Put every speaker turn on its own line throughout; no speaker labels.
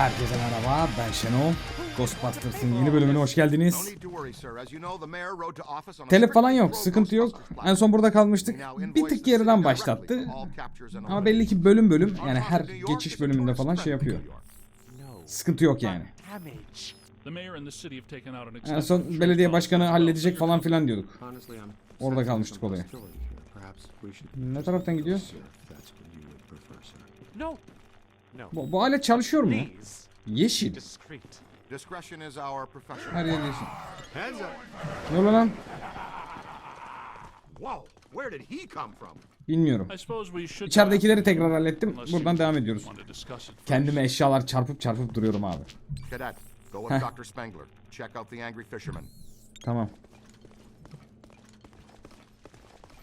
Herkese merhaba, ben Şenol. Ghostbusters'ın yeni bölümüne hoş geldiniz. Telef falan yok, sıkıntı yok. En son burada kalmıştık. Bir tık geriden başlattı. Ama belli ki bölüm bölüm, yani her geçiş bölümünde falan şey yapıyor. Sıkıntı yok yani. En son belediye başkanı halledecek falan filan diyorduk. Orada kalmıştık olaya. Ne taraftan gidiyor? Bu, bu alet çalışıyor mu? Yeşil. Her yer yeşil. Ne oluyor lan?
Whoa, where did he come from?
Bilmiyorum. İçeridekileri tekrar hallettim. Buradan devam ediyoruz. Kendime eşyalar çarpıp çarpıp duruyorum abi.
Fisherman.
Tamam.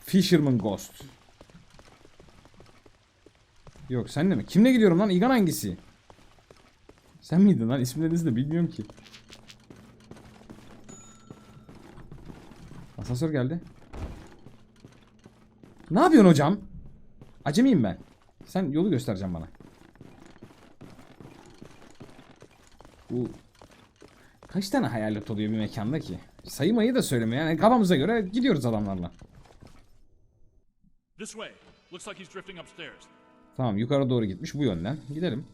Fisherman Ghost. Yok senle mi? Kimle gidiyorum lan? İgan hangisi? Sen miydin lan? İsimlerinizi de bilmiyorum ki. Asansör geldi. Ne yapıyorsun hocam? Acemiyim ben. Sen yolu göstereceğim bana. Bu Kaç tane hayalet oluyor bir mekanda ki? Saymayı da söyleme yani kafamıza göre gidiyoruz adamlarla.
This way. Looks like he's drifting upstairs.
Tamam yukarı doğru gitmiş bu yönden. Gidelim.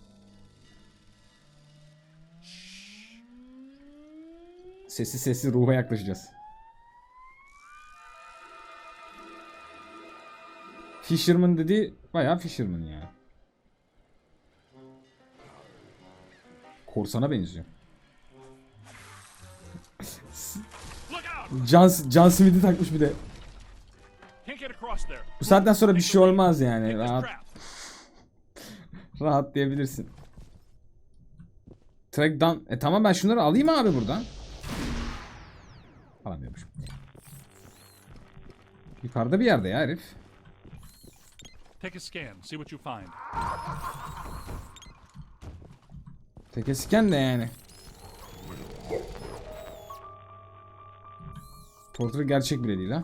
Sessiz sessiz ruha yaklaşacağız. Fisherman dedi bayağı Fisherman ya. Korsana benziyor. John, John Smith'i takmış bir de. Bu saatten sonra bir şey olmaz yani. Rahat,
trap.
rahat diyebilirsin. Track down. E tamam ben şunları alayım abi buradan. Alamıyormuşum. Yukarıda bir yerde ya herif.
Take a scan. See what you find.
Tekesiken de yani. Torture gerçek bile değil ha.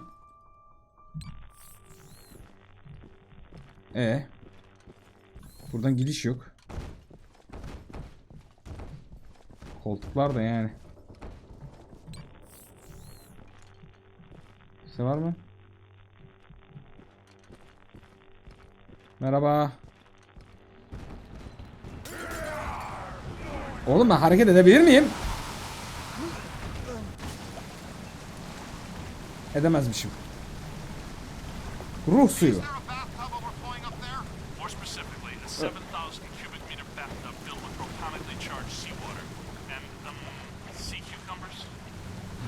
E. Buradan gidiş yok. Koltuklar da yani. İşte var mı? Merhaba. Oğlum ben hareket edebilir miyim? Edemezmişim. Ruh suyu.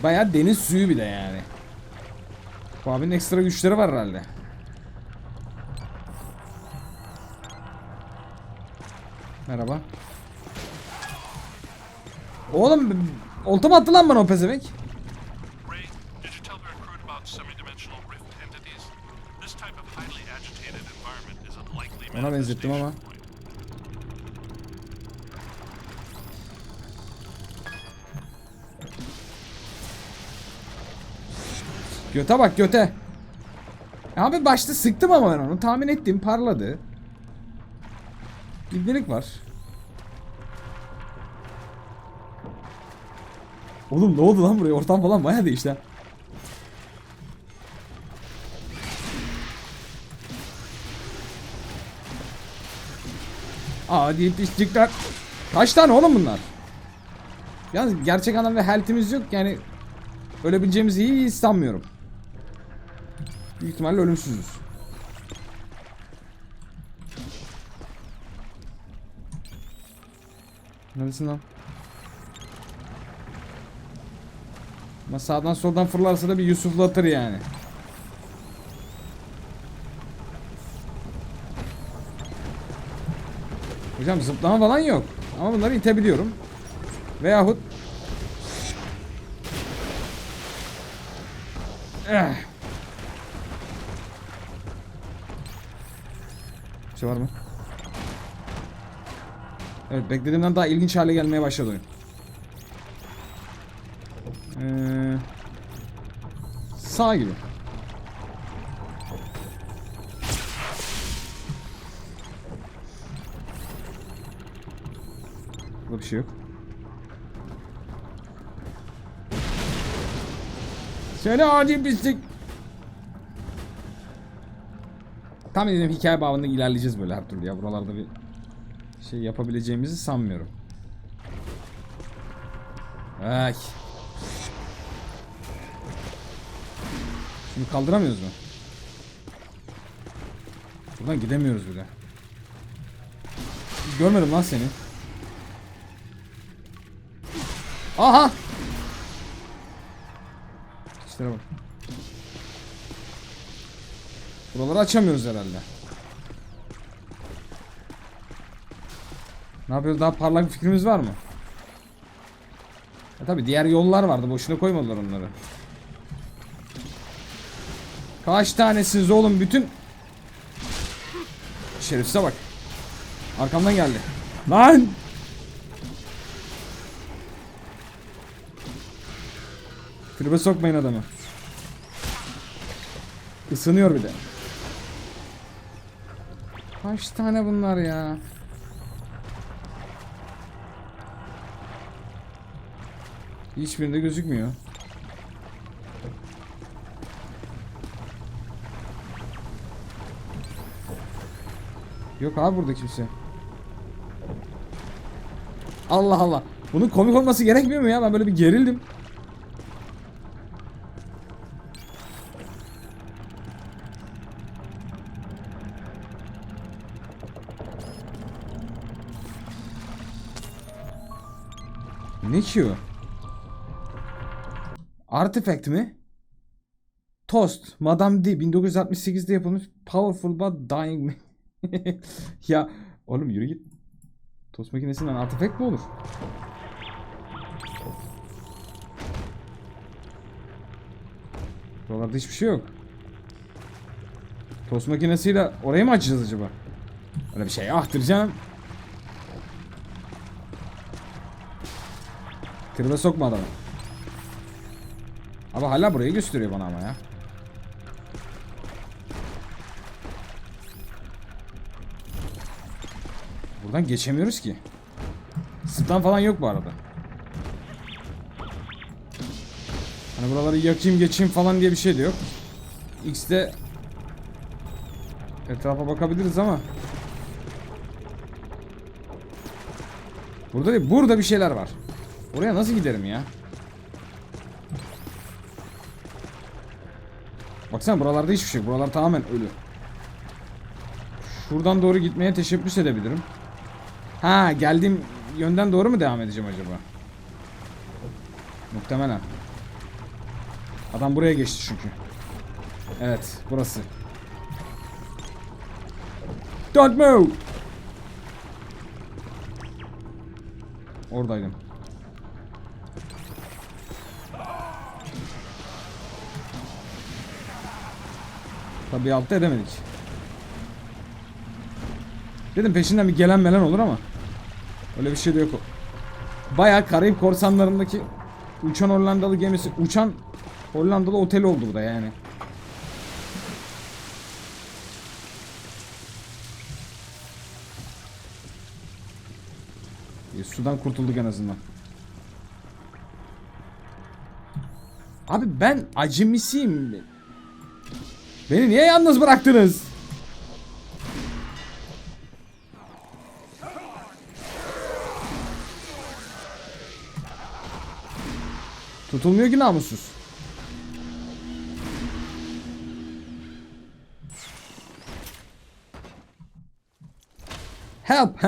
Bayağı deniz suyu bir de yani. Bu abinin ekstra güçleri var herhalde. Merhaba. Oğlum olta mı attı lan bana o pezevenk?
Ray, did you
Göte bak göte. Abi başta sıktım ama ben onu. Tahmin ettim parladı. İbnelik var. Oğlum ne oldu lan buraya? Ortam falan bayağı değişti ha. Aa deyip düştükler. Kaç tane oğlum bunlar? Yalnız gerçek anlam ve health'imiz yok yani Ölebileceğimizi iyi sanmıyorum. Büyük ihtimalle ölümsüzüz. Neredesin lan? Ama sağdan soldan fırlarsa da bir Yusuflatır yani. Hocam zıplama falan yok. Ama bunları itebiliyorum. Veyahut Eh. Şey var mı? Evet beklediğimden daha ilginç hale gelmeye başladı oyun. Ee, sağ gibi. Burada bir şey yok. Seni adi pislik. Tam dedim hikaye bağında ilerleyeceğiz böyle her türlü ya. Buralarda bir şey yapabileceğimizi sanmıyorum. Ay. Şimdi kaldıramıyoruz mu? Buradan gidemiyoruz bile. Görmedim lan seni. Aha! İşlere bak. Buraları açamıyoruz herhalde. Ne yapıyoruz? Daha parlak bir fikrimiz var mı? E tabi diğer yollar vardı. Boşuna koymadılar onları. Kaç tanesiniz oğlum bütün? Şerefsize bak. Arkamdan geldi. Lan! Tribe sokmayın adamı. Isınıyor bir de. Kaç tane bunlar ya? Hiçbirinde gözükmüyor. Yok abi burada kimse. Allah Allah. Bunun komik olması gerekmiyor mu ya? Ben böyle bir gerildim. O? Artifact mi? Toast. Madame D. 1968'de yapılmış Powerful but Dying Man. ya oğlum yürü git. Tost makinesinden artifact mi olur? Buralarda hiçbir şey yok. Tost makinesiyle orayı mı açacağız acaba? Öyle bir şey ahtıracağım. Tribe sokma adamı. Abi hala burayı gösteriyor bana ama ya. Buradan geçemiyoruz ki. Sıptan falan yok bu arada. Hani buraları yakayım geçeyim falan diye bir şey de yok. X'de etrafa bakabiliriz ama Burada değil, burada bir şeyler var. Oraya nasıl giderim ya? Baksana buralarda hiçbir şey. Buralar tamamen ölü. Şuradan doğru gitmeye teşebbüs edebilirim. Ha geldiğim yönden doğru mu devam edeceğim acaba? Muhtemelen. Adam buraya geçti çünkü. Evet burası. Don't move. Oradaydım. Tabii altta edemedik. Dedim peşinden bir gelen melen olur ama öyle bir şey de yok. Bayağı Karayip korsanlarındaki uçan Hollandalı gemisi, uçan Hollandalı otel oldu bu da yani. İyi, sudan kurtulduk en azından. Abi ben acemisiyim. Beni niye yalnız bıraktınız? Tutulmuyor ki namussuz. Help!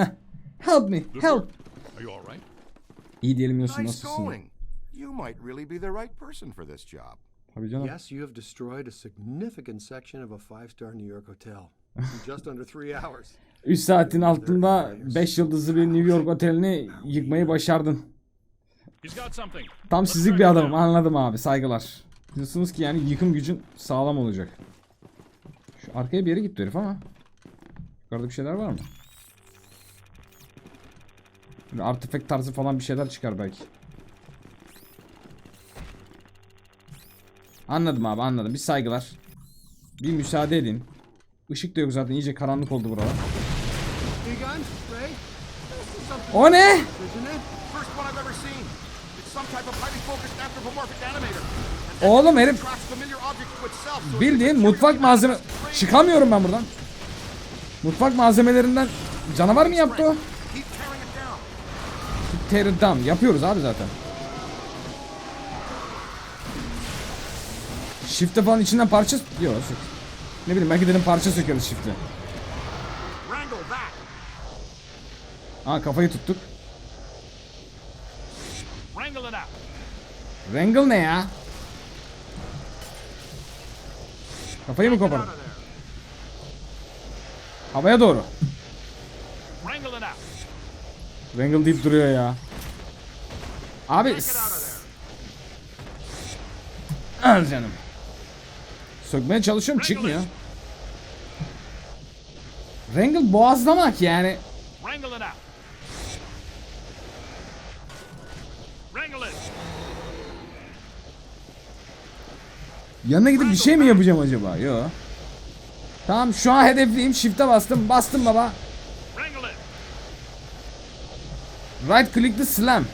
Help me! Help!
Are you all right?
İyi diyelim
Nice
nasılsın?
You might really be the right person for this job.
Tabii canım.
Yes, you have destroyed a significant section of a five-star New York hotel in just under three hours.
3 saatin altında 5 yıldızlı bir New York otelini yıkmayı başardın.
He's got something.
Tam sizlik bir adamım anladım abi saygılar. Diyorsunuz ki yani yıkım gücün sağlam olacak. Şu arkaya bir yere gitti herif ama. Yukarıda bir şeyler var mı? Böyle artifact tarzı falan bir şeyler çıkar belki. Anladım abi anladım. Bir saygılar. Bir müsaade edin. Işık da yok zaten iyice karanlık oldu buralar. O ne? Oğlum herif bildiğin mutfak malzeme... Çıkamıyorum ben buradan. Mutfak malzemelerinden canavar mı yaptı o? Tear it down. Yapıyoruz abi zaten. Shift'e falan içinden parça... Yok. Ne bileyim belki dedim parça sökeriz
that.
Aa kafayı tuttuk.
Wrangle
ne ya? Kafayı mı
there.
Havaya doğru.
Wrangle
deyip duruyor ya. Abi. Al canım. Sökmeye çalışıyorum çıkmıyor. Wrangle boğazlamak yani. Yanına gidip bir şey mi yapacağım acaba? Yo. Tamam şu an hedefliyim. Shift'e bastım. Bastım baba. Right click the slam.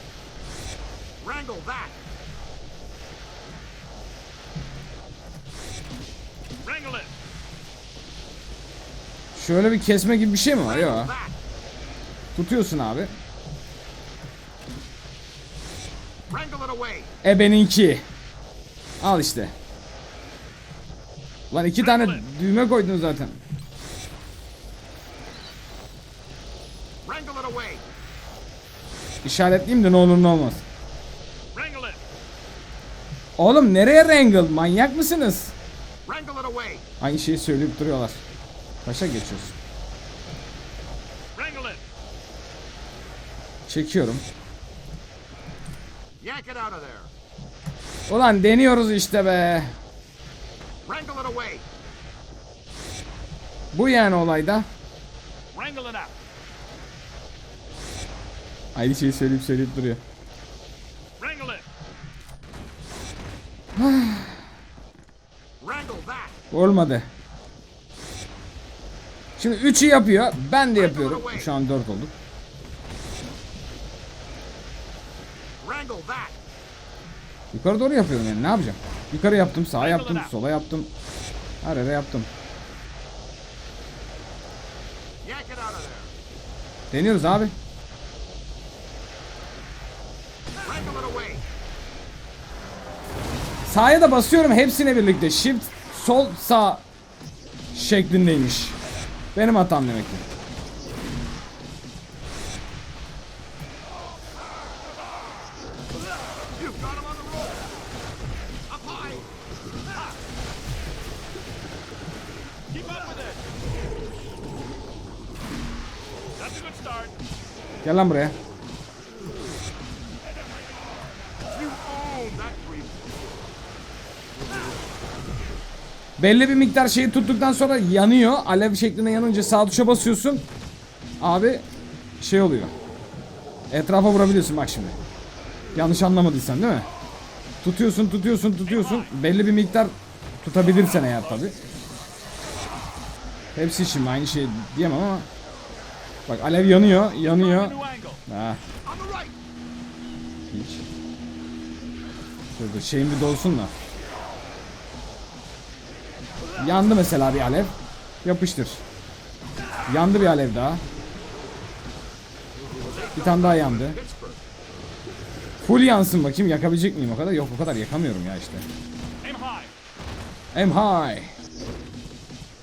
Şöyle bir kesme gibi bir şey mi var?
That.
Tutuyorsun abi.
Away.
Ebeninki. Al işte. Lan iki tane düğme koydun zaten. İşaretleyeyim de ne olur ne olmaz. Oğlum nereye wrangle? Manyak mısınız? Aynı şeyi söyleyip duruyorlar. Taşa geçiyorsun. Çekiyorum. Ulan deniyoruz işte be. Bu yani olayda. Aynı şeyi söyleyip söyleyip duruyor. Olmadı. Şimdi 3'ü yapıyor. Ben de yapıyorum. Şu an 4 olduk. Yukarı doğru yapıyorum yani. Ne yapacağım? Yukarı yaptım, sağa yaptım, sola yaptım. Her yere yaptım. Deniyoruz abi. Sağa da basıyorum hepsine birlikte. Shift, sol, sağ şeklindeymiş. Benim hatam demek ki.
You've got him on the roll. Up high.
Keep up with it. That's a good start.
Gel lan buraya.
You own that creep.
Belli bir miktar şeyi tuttuktan sonra yanıyor. Alev şeklinde yanınca sağ tuşa basıyorsun. Abi şey oluyor. Etrafa vurabiliyorsun bak şimdi. Yanlış anlamadıysan değil mi? Tutuyorsun, tutuyorsun, tutuyorsun. Belli bir miktar tutabilirsen eğer tabi. Hepsi için aynı şey diyemem ama. Bak alev yanıyor, yanıyor. Ha,
right.
hiç. Dur şeyin bir dolsun da. Yandı mesela bir alev. Yapıştır. Yandı bir alev daha. Bir tane daha yandı. Full yansın bakayım yakabilecek miyim o kadar? Yok o kadar yakamıyorum ya işte.
Aim high.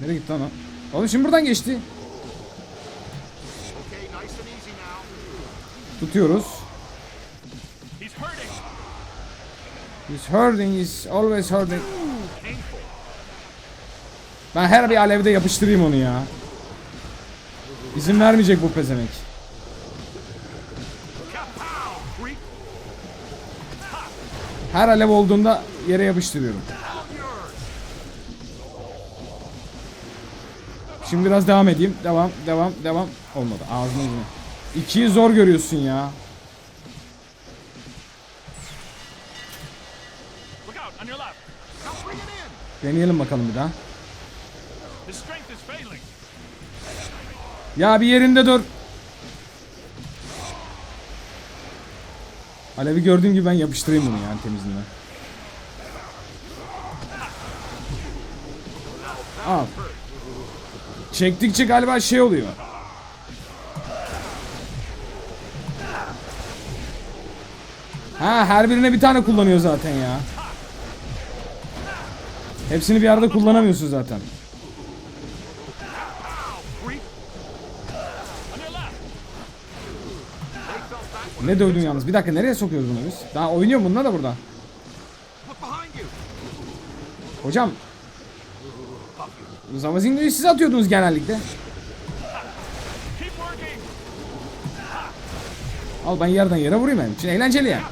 Nereye gitti lan o? Oğlum şimdi buradan geçti. Tutuyoruz. He's hurting, he's always hurting. Ben her bir alevde yapıştırayım onu ya. İzin vermeyecek bu pezemek. Her alev olduğunda yere yapıştırıyorum. Şimdi biraz devam edeyim. Devam, devam, devam. Olmadı. Ağzına yüzüne. İkiyi zor görüyorsun ya. Deneyelim bakalım bir daha. Ya bir yerinde dur. Alevi gördüğüm gibi ben yapıştırayım bunu yani temizliğine. Al. Çektikçe galiba şey oluyor. Ha her birine bir tane kullanıyor zaten ya. Hepsini bir arada kullanamıyorsun zaten. Ne dövdün yalnız? Bir dakika nereye sokuyoruz bunu biz? Daha oynuyor bununla da burada. Hocam. Zamazingo'yu siz atıyordunuz genellikle. Al ben yerden yere vurayım benim için eğlenceli yani.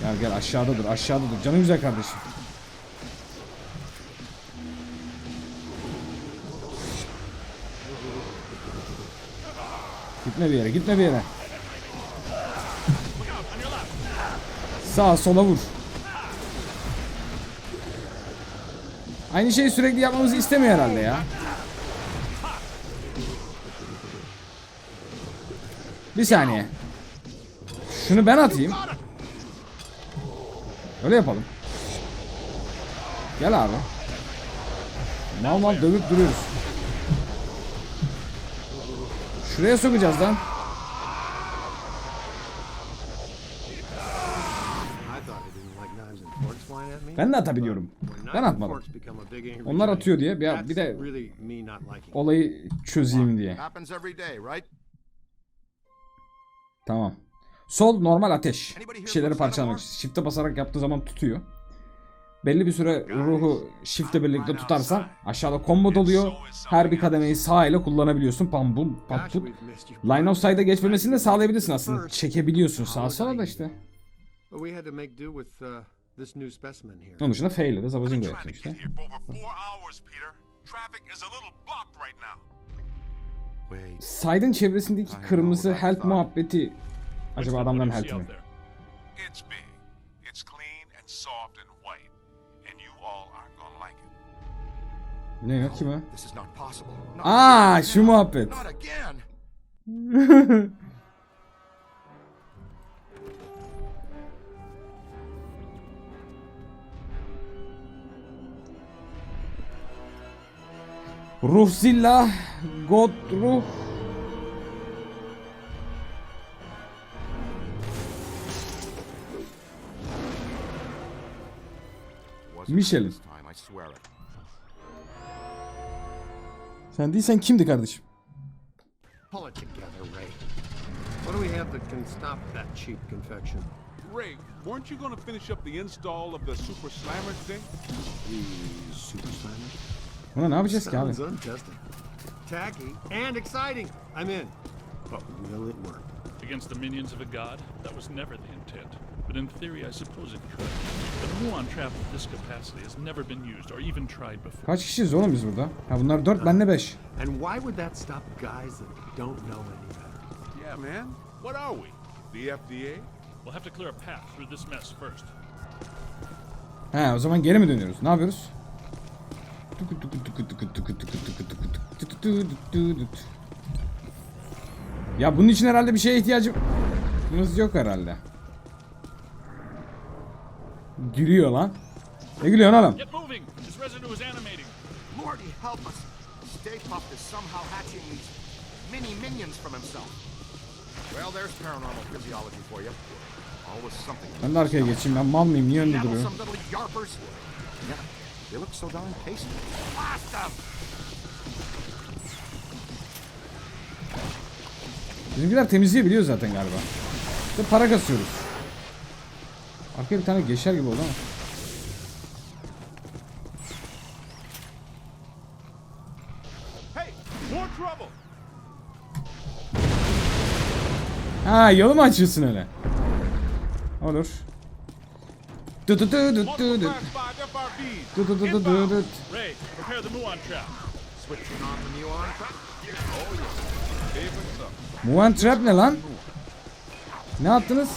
Gel gel aşağıda dur aşağıda dur canım güzel kardeşim. Gitme bir yere gitme bir yere. Sağa sola vur. Aynı şeyi sürekli yapmamızı istemiyor herhalde ya. Bir saniye. Şunu ben atayım. Öyle yapalım. Gel abi. Mal mal dövüp duruyoruz. Şuraya sokacağız lan. Ben de atabiliyorum. Ben atmadım. Onlar atıyor diye bir, bir de olayı çözeyim diye. Tamam. Sol normal ateş. Bir şeyleri parçalamak için. Shift'e basarak yaptığı zaman tutuyor. Belli bir süre ruhu shift'le birlikte tutarsan aşağıda combo doluyor. Her bir kademeyi sağ ile kullanabiliyorsun. Pam bum
missed you.
Line of sight'a geçmemesini de sağlayabilirsin aslında. Çekebiliyorsun sağa sola da işte.
Uh.
Onun dışında F ile de yapıyor
get
işte. Side'ın çevresindeki kırmızı help muhabbeti acaba adamların help mi?
It's big. It's clean and soft
Ne ya kim o?
This is not possible. Not
Aa şu muhabbet. Ruhzilla God ruh
Wasn't
Michelin. Sen değilsen kimdi kardeşim?
Pull it together, Ray. What do we have that can stop that cheap confection?
Ray, weren't you going to finish up the install of the Super Slammer today?
The Super Slammer?
Buna ne yapacağız ki abi?
Sounds untested. Tacky and exciting. I'm in. But will it work?
Against the minions of a god? That was never the intent. But in theory, I suppose it could. But a muon trap of this capacity has never been used or even tried before.
Kaç kişiyiz oğlum biz burada? Ha bunlar 4 ben de 5.
And why would that stop guys that don't know any better?
Yeah, man. What are we? The FDA?
We'll have to clear a path through this mess first.
He o zaman geri mi dönüyoruz? Ne yapıyoruz? Ya bunun için herhalde bir şeye ihtiyacımız yok herhalde. Gülüyor lan. Ne gülüyorsun oğlum?
Lordy, help us. Stay Puft is somehow hatching these mini minions from himself. Well, there's paranormal physiology for you. Always something.
Ben de arkaya geçeyim. Ben mal mıyım? Niye önde duruyorum?
Yeah, they look so darn tasty. Blast them!
Bizimkiler temizleyebiliyor zaten galiba. İşte para kasıyoruz. Arkaya bir tane geçer gibi oldu ama.
Hey, more trouble!
Ha yolu mu açıyorsun öyle? Olur. Du du du du du du.
Class 5 FRBs.
Du du du du du du.
Ray, prepare the muon trap.
Switching on the muon trap.
Even so.
Muan trap ne lan? Ne yaptınız?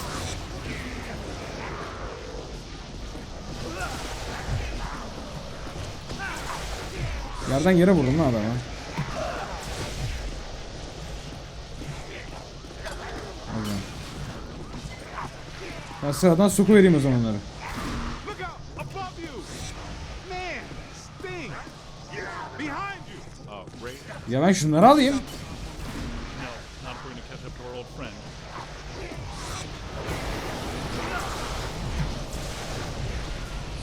Yerden yere vurdum lan adamı. Ben sıradan suku vereyim o zaman
onlara.
Ya ben şunları alayım.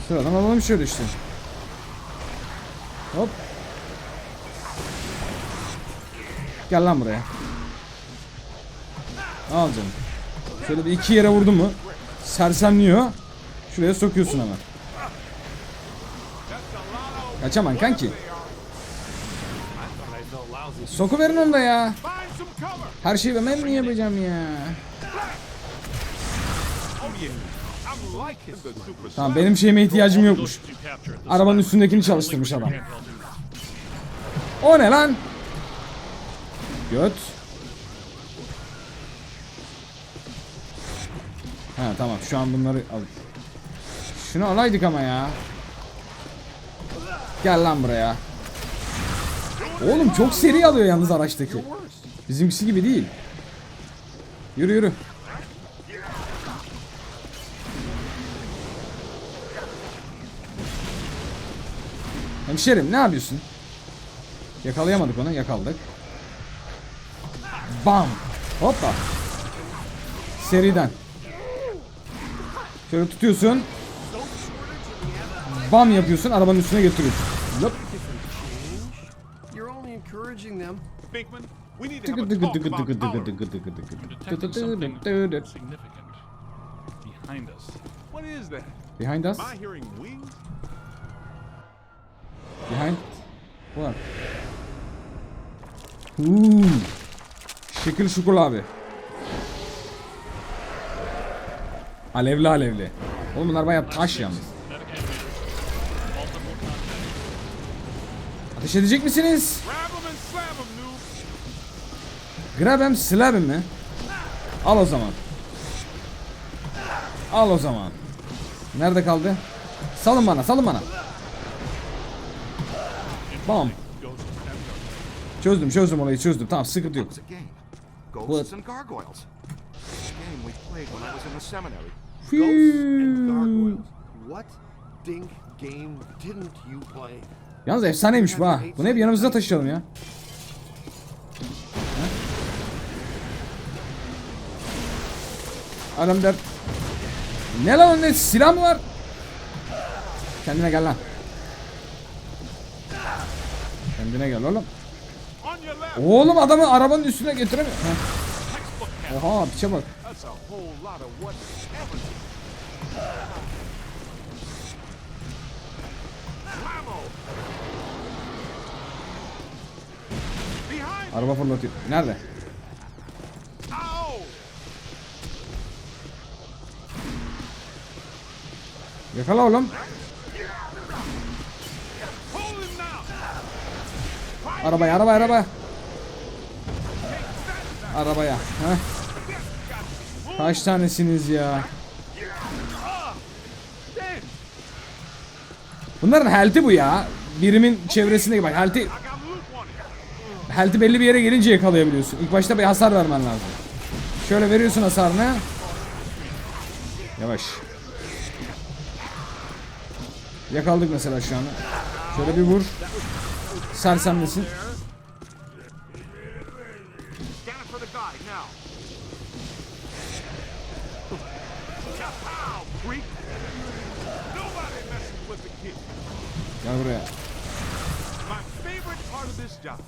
Sıradan alalım şöyle işte. Hop. Gel lan buraya. Al canım. Şöyle bir iki yere vurdun mu? Sersemliyor. Şuraya sokuyorsun hemen. Kaçaman kanki. Soku verin onu ya. Her şeyi ben mi yapacağım ya? Tamam benim şeyime ihtiyacım yokmuş. Arabanın üstündekini çalıştırmış adam. O ne lan? Göt. Ha tamam şu an bunları al. Şunu alaydık ama ya. Gel lan buraya. Oğlum çok seri alıyor yalnız araçtaki. Bizimkisi gibi değil. Yürü yürü. Hemşerim ne yapıyorsun? Yakalayamadık onu, yakaladık. Bam! Hoppa! Seriden. Şöyle tutuyorsun. Bam yapıyorsun, arabanın üstüne getiriyorsun. Lop.
Behind us.
Behind? What? Uuu. Şekil şukul abi. Alevli alevli. Oğlum bunlar bayağı taş yalnız. Ateş edecek misiniz?
Grab
hem slab mi? Al o zaman. Al o zaman. Nerede kaldı? Salın bana, salın bana. Bam. Çözdüm, çözdüm olayı çözdüm. Tamam, sıkıntı yok.
Ghosts and gargoyles. Game we played when I was in the seminary.
Ghosts and gargoyles. What dink game didn't you play?
Yalnız efsaneymiş bu ha. Bunu hep yanımızda taşıyalım ya. Adam der. Ne lan ne silah mı var? Kendine gel lan. Kendine gel oğlum. Oğlum adamı arabanın üstüne getiremiyor. Heh. Oha piçe bak. Araba fırlatıyor. Nerede? Yakala oğlum. Arabaya arabaya arabaya. Arabaya. Heh. Kaç tanesiniz ya? Bunların health'i bu ya. Birimin çevresinde bak health'i
I got loot on him!
health'i belli bir yere gelince yakalayabiliyorsun. İlk başta bir hasar vermen lazım. Şöyle veriyorsun hasarını. Yavaş. Yakaladık mesela şu an. Şöyle bir vur. Sersemlesin.
Scan it for the guy now.
Kapow, freak! Nobody messes with the kid.
Gel buraya.
My favorite part of this job.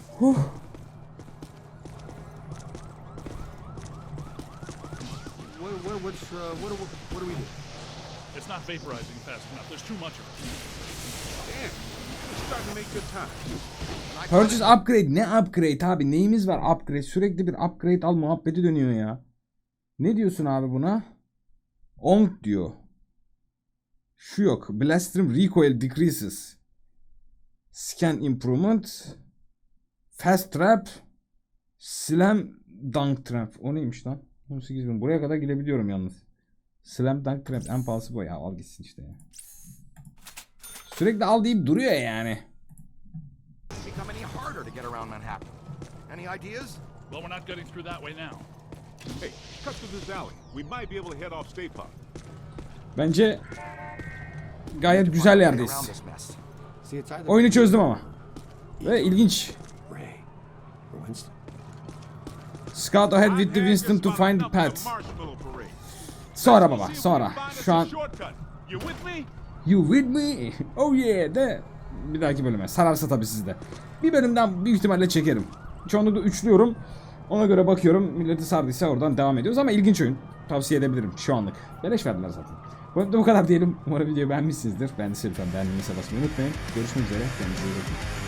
What, what, what's, uh, what, do- what do we do?
It's not vaporizing fast enough. There's too much of it.
Purchase upgrade. Ne upgrade abi? Neyimiz var upgrade? Sürekli bir upgrade al muhabbeti dönüyor ya. Ne diyorsun abi buna? On diyor. Şu yok. Blastrim recoil decreases. Scan improvement. Fast trap. Slam dunk trap. O neymiş lan? 18 bin. Buraya kadar gidebiliyorum yalnız. Slam dunk trap en pahalısı bu ya. Al gitsin işte ya. Sürekli al deyip duruyor yani.
Any ideas?
Well, we're not getting through that way now.
Hey, cut through this alley. We might be able to head off Stay Puft.
Bence gayet güzel yerdeyiz. Oyunu çözdüm ama. Ve ilginç. Scout ahead with the Winston to find the path. Sonra baba sonra. Şu an
You with me?
Oh yeah de bir dahaki bölüme. Sararsa tabii sizde. Bir bölümden büyük ihtimalle çekerim. Çoğunlukla üçlüyorum. Ona göre bakıyorum. Milleti sardıysa oradan devam ediyoruz ama ilginç oyun. Tavsiye edebilirim şu anlık. Beleş verdiler zaten. Bu bu kadar diyelim. Umarım videoyu beğenmişsinizdir. De lütfen beğendiğinize basmayı unutmayın. Görüşmek üzere. Kendinize iyi bakın.